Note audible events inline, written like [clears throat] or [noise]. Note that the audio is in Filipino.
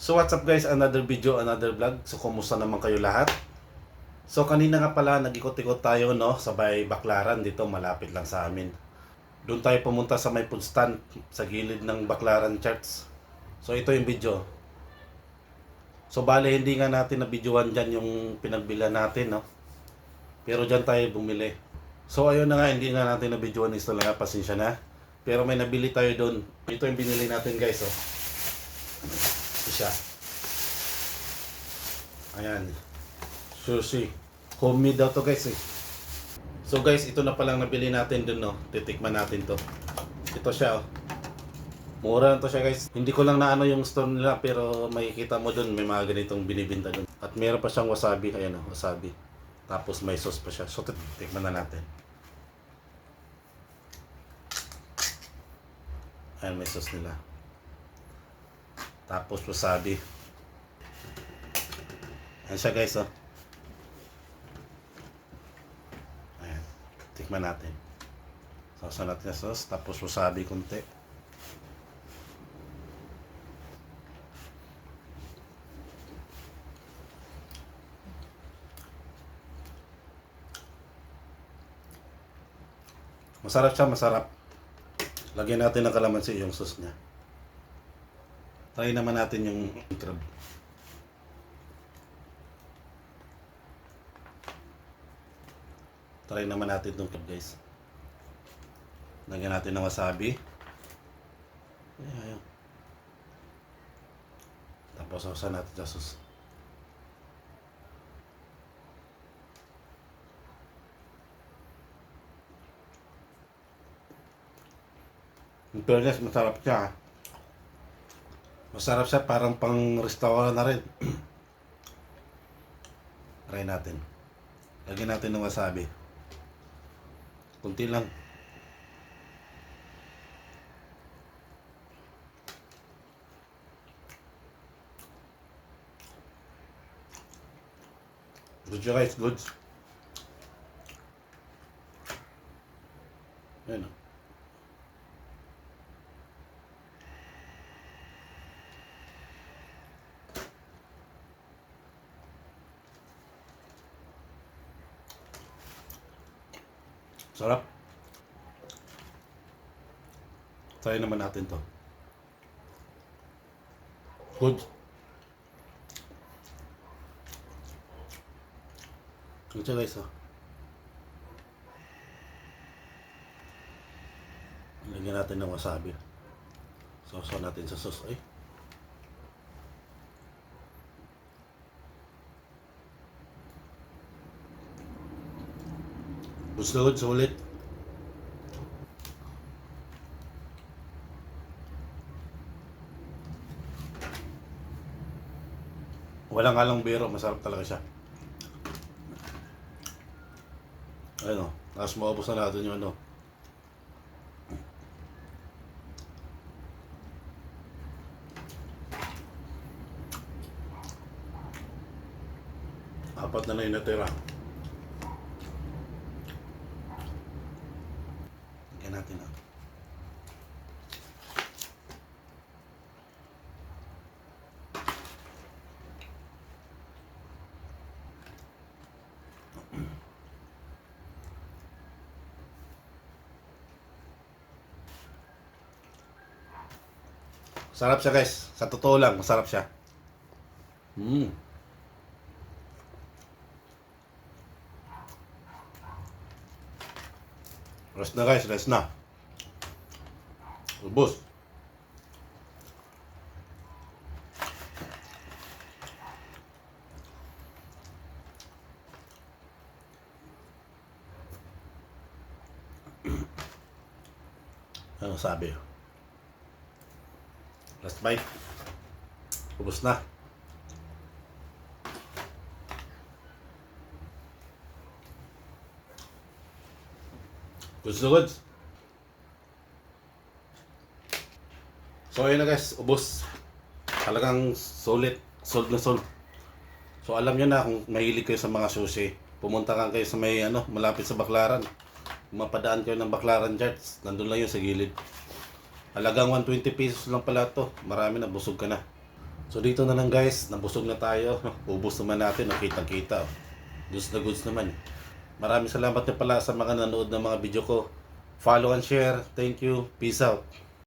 So what's up guys, another video, another vlog. So kumusta naman kayo lahat? So kanina nga pala nag-ikot-ikot tayo no sa may Baklaran dito malapit lang sa amin. Doon tayo pumunta sa may food stand sa gilid ng Baklaran Church. So ito yung video. So bale hindi nga natin na videoan dyan yung pinagbilan natin no. Pero dyan tayo bumili. So ayun na nga hindi nga natin na videoan is talaga pasensya na. Pero may nabili tayo doon. Ito yung binili natin guys oh. Siya. Ayan. Sushi. Homemade daw to guys eh. So guys, ito na palang nabili natin dun no. Titikman natin to. Ito siya oh. Mura to siya guys. Hindi ko lang naano yung store nila pero makikita mo dun may mga ganitong binibinta dun. At meron pa siyang wasabi. Ayan oh, wasabi. Tapos may sauce pa siya. So titikman na natin. Ayan may sauce nila. Tapos wasabi. Ayan siya guys oh. Ayan. Tikman natin. Sausan natin sa sauce. Tapos wasabi konti. Masarap siya, masarap. Lagyan natin ng kalamansi yung sauce niya. Try naman natin yung crab. Try naman natin itong crab guys. Lagyan natin ng wasabi. Ayan, ayan. Tapos sausan natin sa sauce. In fairness, masarap siya. Masarap siya, parang pang restaurant na rin. [clears throat] Try natin. Lagyan natin ng wasabi. Kunti lang. Good guys, good. Ayan o. Sarap. Try naman natin to. Good. Good siya guys, oh. Lagyan natin ng wasabi. Sausaw natin sa sauce. Ay. Gusto ko, sulit. Walang halong biro, masarap talaga siya. Ayun o, tapos maubos na natin yung ano. Apat na na yung natira. Lagyan natin ah. Sarap siya guys. Sa totoo lang, masarap siya. Mm. Rest na guys, rest na. Ubus. [clears throat] Ano sabi? Last bite. Ubus na. Goods. So ayun na guys, ubos. Talagang solid, sold na sold. So alam nyo na kung mahilig kayo sa mga sushi, pumunta ka kayo sa may ano, malapit sa Baklaran. Mapadaan kayo ng Baklaran Church, nandun lang yun sa gilid. Halagang 120 pesos lang pala to. Marami na, busog ka na. So dito na lang guys, nabusog na tayo. Ubus naman natin, nakita kita. Goods na goods naman. Maraming salamat na pala sa mga nanood ng mga video ko. Follow and share. Thank you. Peace out.